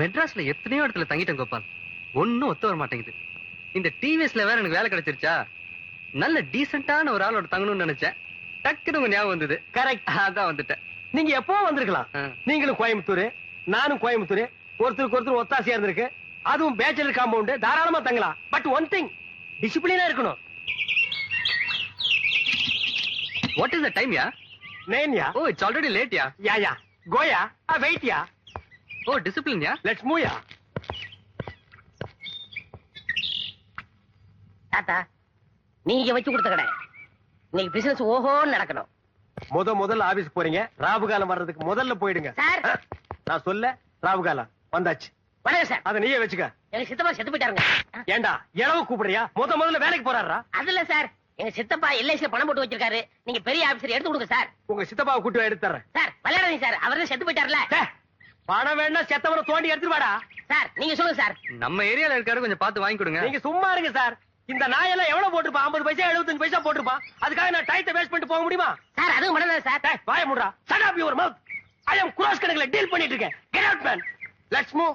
மெட்ராஸ்ல எத்தனையோ இடத்துல தங்கிட்டேன் கோபால். ஒன்னும் ஒத்து வர மாட்டேங்குது இந்த டிவிஎஸ்ல வேற எனக்கு வேலை கிடைச்சிருச்சா? நல்ல டீசென்ட்டான ஒரு ஆளோட தங்கணும்னு நினைச்சேன். டக்குனு உங்க ஞாபகம் வந்தது. கரெக்ட் அதான் வந்துட்டேன். நீங்க எப்போ வந்திருக்கலாம். நீங்களும் கோயம்புத்தூர் நானும் கோயம்புத்தூர். ஒருத்தருக்கு ஒருத்தர் ஒத்தாசையா இருந்திருக்கு. அதுவும் பேச்சுலர் காம்பவுண்ட் தாராளமா தங்கலாம். பட் ஒன் திங் டிசிப்ளினா இருக்கணும். வாட் இஸ் த டைம் யா நேன்யா ஓ இட்ஸ் ஆல்ரெடி லேட் யா யா யா கோயா ஆ வெயிட்யா ஓ டிசிப்ளின் யா? லெட்ஸ் மூவ்யா தாத்தா நீங்க வச்சு கொடுத்த கடை. இன்னைக்கு பிசினஸ் ஓஹோன்னு நடக்கணும். முத முதல்ல ஆபீஸ் போறீங்க. ராவு காலம் வர்றதுக்கு முதல்ல போயிடுங்க. சார். நான் சொல்ல ராவு காலம் வந்தாச்சு. வணக்கம் சார் அத நீயே வச்சுக்க. எங்க சித்தப்பா செத்து போயிட்டாருங்க. ஏண்டா இளவு கூப்பிடுறியா? முத முதல்ல வேலைக்கு போறாரா அதுல சார் எங்க சித்தப்பா எல்ஐசில பணம் போட்டு வச்சிருக்காரு. நீங்க பெரிய ஆபீசர் எடுத்து கொடுங்க சார் உங்க சித்தப்பாவை கூட்டி எடுத்து தர்றேன். சார் விளையாடாதீங்க சார் செத்து போயிட்டாருல. பணம் வேணா செத்தவனை தோண்டி எடுத்துட்டு வாடா. சார் நீங்க சொல்லுங்க சார். நம்ம ஏரியால இருக்காரு கொஞ்சம் பார்த்து வாங்கி கொடுங்க. நீங்க சும்மா இருங்க சார். இந்த நாயெல்லாம் எவ்வளவு போட்டிருப்பான்? ஐம்பது பைசா எழுபத்தஞ்சு பைசா போட்டிருப்பான். அதுக்காக நான் டயத்தை வேஸ்ட் பண்ணிட்டு போக முடியுமா? சார் அதுவும் பண்ணலாம் சார். வாய முடுறா shut up your mouth I am cross கணக்குல டீல் பண்ணிட்டு இருக்கேன். Get out man let's move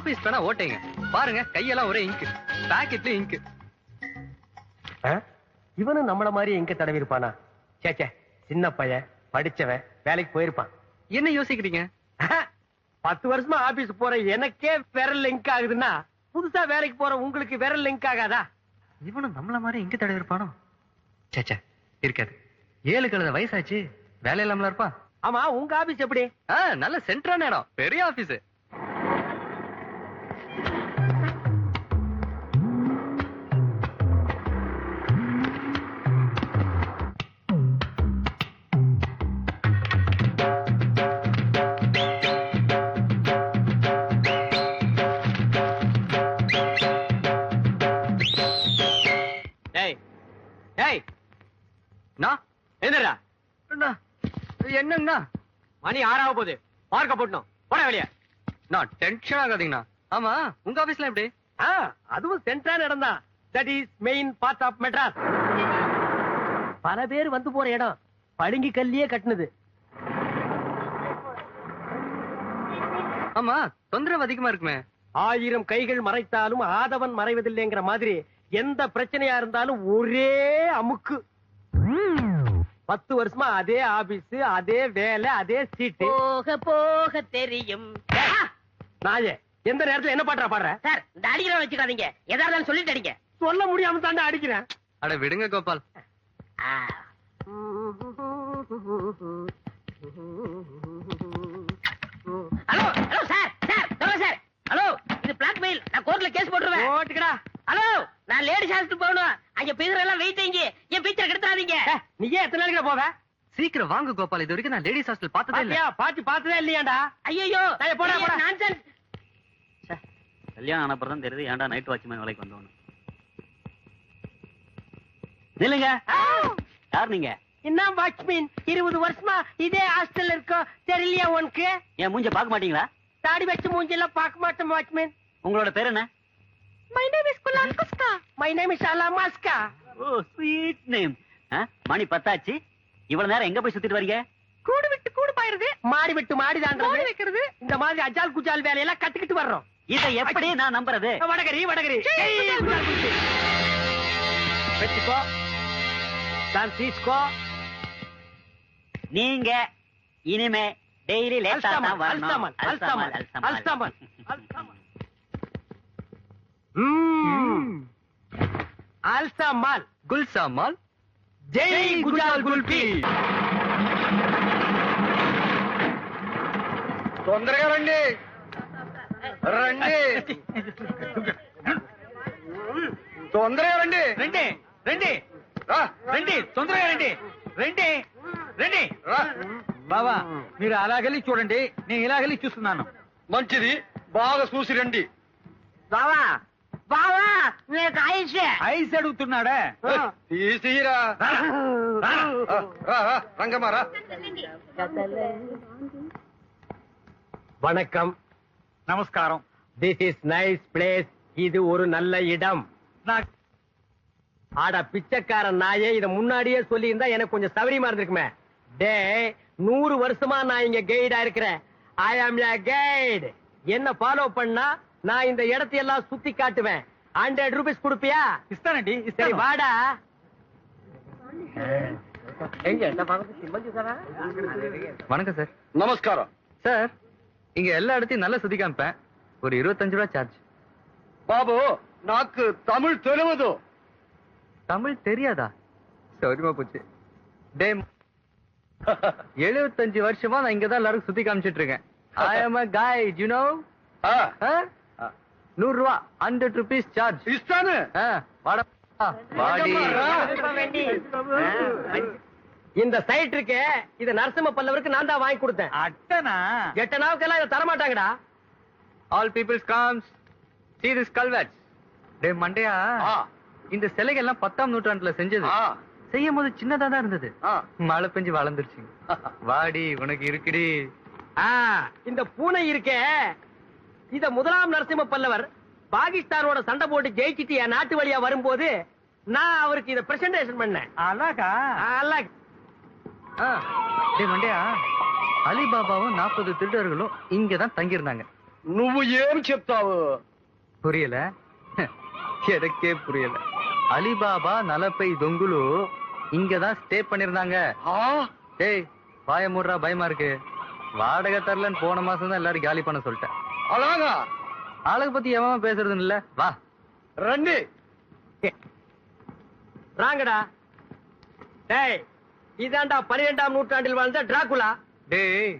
office தானே ஓட்டைங்க? பாருங்க கையெல்லாம் ஒரே இங்கு பாக்கெட்ல இங்கு? இவனும் நம்மள மாதிரி எங்க தடவி இருப்பானா சே சே சின்ன பையன் படிச்சவன் வேலைக்கு போயிருப்பான். என்ன யோசிக்கிறீங்க? பத்து வருஷமா ஆபீஸ் போற எனக்கே விரல் லிங்க் ஆகுதுன்னா புதுசா வேலைக்கு போற உங்களுக்கு விரல் லிங்க் ஆகாதா? இவனும் நம்மள மாதிரி எங்க தடவை இருப்பானோ சேச்சே இருக்காது. ஏழு கழுத வயசாச்சு. வேலை இல்லாமல இருப்பான்? ஆமா உங்க ஆபீஸ் எப்படி? நல்ல சென்ட்ரான இடம். பெரிய ஆபீஸ் டேய் நான் என்னடா அண்ணா, என்னங்கண்ணா மணி ஆறாக போகுது. பார்க்க போட்டணும். போட வெளிய. நான் டென்ஷன் ஆகாதீங்கண்ணா. ஆமா உங்க ஆபீஸ்ல எப்படி? ஆ அதுவும் சென்ட்ரான இடம் தான். That is main part of Madras பல பேர் வந்து போற இடம். படுங்கி கல்லியே கட்டுனது. ஆமா தொந்தரவு அதிகமா இருக்குமே. ஆயிரம் கைகள் மறைத்தாலும் ஆதவன் மறைவதில்லைங்கிற மாதிரி எந்த பிரச்சனையா இருந்தாலும் ஒரே அமுக்கு. பத்து வருஷமா அதே ஆபீஸ் அதே வேலை அதே சீட்டு போக போக தெரியும். நாயே எந்த நேரத்துல என்ன பாட்டுறா பாடுற? சார் இந்த அடிக்கிற வச்சுக்காதீங்க. எதா இருந்தாலும் சொல்லிட்டு அடிங்க. சொல்ல முடியாம தாண்டா அடிக்கிறேன். அட விடுங்க Gopal. Hello hello sir sir hello sir. Hello இது பிளாக்மெயில் நான் கோர்ட்ல கேஸ் போட்டுருவேன். ஓட்டுக்கடா ஹலோ நான் லேடிஸ் ஹாஸ்டல் போகணும். அங்க பிசர் எல்லாம் வெயிட் இங்க என் பிக்சர் கெடுத்துறாதீங்க. நீ ஏன் எத்தனை நாளைக்கு போவ? சீக்கிரம் வாங்க கோபால் இது வரைக்கும் நான் லேடிஸ் ஹாஸ்டல் பார்த்ததே இல்ல. பாத்தியா? பாட்டி பார்த்ததே இல்லையாடா ஐயோ போடா, போடா. நான்சென்ஸ் கல்யாணம் ஆனப்பறம் தான் தெரியுது ஏன்டா நைட் வாட்ச்மேன் வேலைக்கு வந்தோன்னு. நில்லுங்க. யார் நீங்க? என்ன வாட்ச்மேன் இருபது வருஷமா இதே ஹாஸ்டல்ல இருக்கோம். தெரியலையா உனக்கு? என் மூஞ்ச பார்க்க மாட்டீங்களா? தாடி வச்சு மூஞ்செல்லாம் பார்க்க மாட்டேன் வாட்ச்மேன் உங்களோட பேர் என்ன? மை நேம் இஸ் குலான் குஸ்கா மை நேம் இஸ் அலா மாஸ்கா ஓ ஸ்வீட் நேம் மணி பத்தாச்சு. இவ்வளவு நேரம் எங்க போய் சுத்திட்டு வரீங்க? கூடு விட்டு கூடு பாயிருது மாடி விட்டு மாடி தாண்டது வைக்கிறது. இந்த மாதிரி அஜால் குஜால் வேலையெல்லாம் கத்துக்கிட்டு வர்றோம். இதை எப்படி நான் நம்புறது? வடகரி வடகரி. தான் தீஸ்கோ நீங்க இனிமே டெய்லி லேட்டா தான் வரணும். அல்சாமல் அல்சாமல். அல்சாமல் ఆల్సా మాల్. గుల్సా జై గుజాల్ గుల్ఫీ. తొందరగా రండి. రండి. తొందరగా రండి. రండి రండి. రండి తొందరగా రండి. రండి రండి. బావా మీరు అలాగలి చూడండి. నేను ఇలాగలి చూస్తున్నాను. మంచిది. బాగా చూసి రండి. బావా ఐస్ ఐస్ అడుగుతున్నాడా తీసిరా రంగమారా வணக்கம் నమస్కారం திஸ் இஸ் நைஸ் பிளேஸ் இது ஒரு நல்ல இடம் నాకు ஆட பிச்சைக்காரன் நாயே இத முன்னாடியே சொல்லி இருந்தா எனக்கு கொஞ்சம் சௌரியமா இருந்திருக்குமே டே நூறு வருஷமா நான் இங்க கைடா இருக்கிறேன் ஐ ஆம் கைடு என்ன ஃபாலோ பண்ணா நான் இந்த இடத்தையெல்லாம் சுத்தி காட்டுவேன் ஹண்ட்ரட் ருபீஸ் குடுப்பியா? இஸ்தானடி சரி வாடா. வணக்கம் சார் நமஸ்காரம். சார் இங்க எல்லா இடத்தையும் நல்லா சுத்தி காமிப்பேன் ஒரு இருபத்தஞ்சு ரூபா சார்ஜ் பாபு நாக்கு தமிழ் தெரிவது? தமிழ் தெரியாதா? சௌரியமா போச்சு. டே எழுபத்தஞ்சு வருஷமா நான் இங்கதான் எல்லாருக்கும் சுத்தி காமிச்சிட்டு இருக்கேன். நூறு ரூபா ஹண்ட்ரட் ருபீஸ் சார்ஜ் இந்த சைட் இருக்கு இத நரசிம்ம பல்லவருக்கு நான் தான் வாங்கி கொடுத்தேன். அட்டனா? எட்டனாவுக்கு எல்லாம் இதை தரமாட்டாங்கடா. All peoples comes see this culvert டே மண்டையா? இந்த சிலைகள் எல்லாம் பத்தாம் நூற்றாண்டுல செஞ்சது. செய்யும் போது சின்னதா தான் இருந்தது. மழை பெஞ்சு வளர்ந்துருச்சு வாடி உனக்கு இருக்குடி. இந்த பூனை இருக்கே இத முதலாம் நரசிம்ம பல்லவர் பாகிஸ்தானோட சண்டை போட்டு ஜெயிச்சிட்டு என் நாட்டு வழியா வரும்போது நான் அவருக்கு இத பிரசன்டேஷன் பண்ணேன் అలాగా நல்லா ஆ, டேய் மண்டையா அலிபாபாவும் நாற்பது திருடர்களும் இங்கதான் தங்கியிருந்தாங்க నువ్వు ఏం చెప్తావు புரியல எனக்கே புரியல அலிபாபா நலப்பை தொங்குலு இங்கதான் ஸ்டே பண்ணிருந்தாங்க ఆ, டேய் வாய மூடுறா பயமா இருக்கு வாடகை தரலன்னு போன மாசம் தான் எல்லாரும் காலி பண்ண சொல்லிட்டேன் అలాగా ஆளுக பத்தி எவன் பேசுறது இல்ல வா రండి ராங்கடா டேய் இதாண்டா பன்னிரெண்டாம் நூற்றாண்டில் வாழ்ந்த டிராகுலா டேய்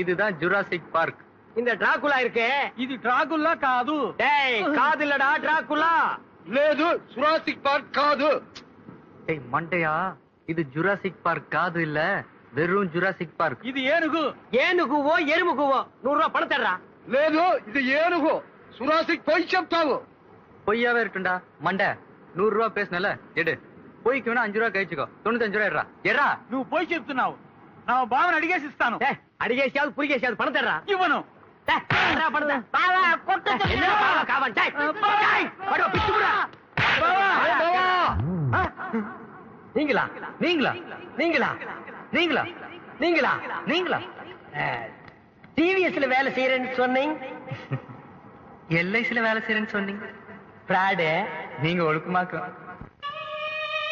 இதுதான் ஜுராசிக் பார்க் இந்த டிராகுலா இருக்கே ఇది డ్రాగుల్లా కాదు டேய் காதுலடா டிராகுலா లేదు సురాసిక్ పార్క్ కాదు டேய் மண்டையா இது ஜுராசிக் பார்க் காது இல்ல வெறும் ஜுராசிக் பார்க் ఇది ఏనుగు ஏனுகுவோ எருமுகுவோ நூறு ரூபாய் பணம் தர்றா లేదు ఇది ఏనుగు సురాసిక్ పోయి చెప్తావు பொய்யாவே இருக்குண்டா மண்டை நூறு ரூபா பேசுனல எடு பொய்க்கு வேணா அஞ்சு ரூபா கழிச்சுக்கோ தொண்ணூத்தஞ்சு ரூபா எடுறா எடா నువ్వు పోయి చెప్తున్నావు నా బావని అడిగేసి ఇస్తాను டேய் அடிகேசியாவது புரிகேசியாவது பணம் தர்றா ఇవ్వను டேய், தர்றா பணத்தை. బావా కొట్టు என்னடா பாவா காவன்? டேய், டேய், படுவா, பிச்சு புடுடா. ఏ బావా? ஆ? நீங்களா நீங்களா நீங்களா நீங்களா நீங்களா நீங்களா டிவிஎஸ்ல வேலை செய்யறேன்னு சொன்னீங்க? எல்ஐசில வேலை செய்யறேன்னு சொன்னீங்க. பிராடு நீங்க ஒழுக்கமாக்க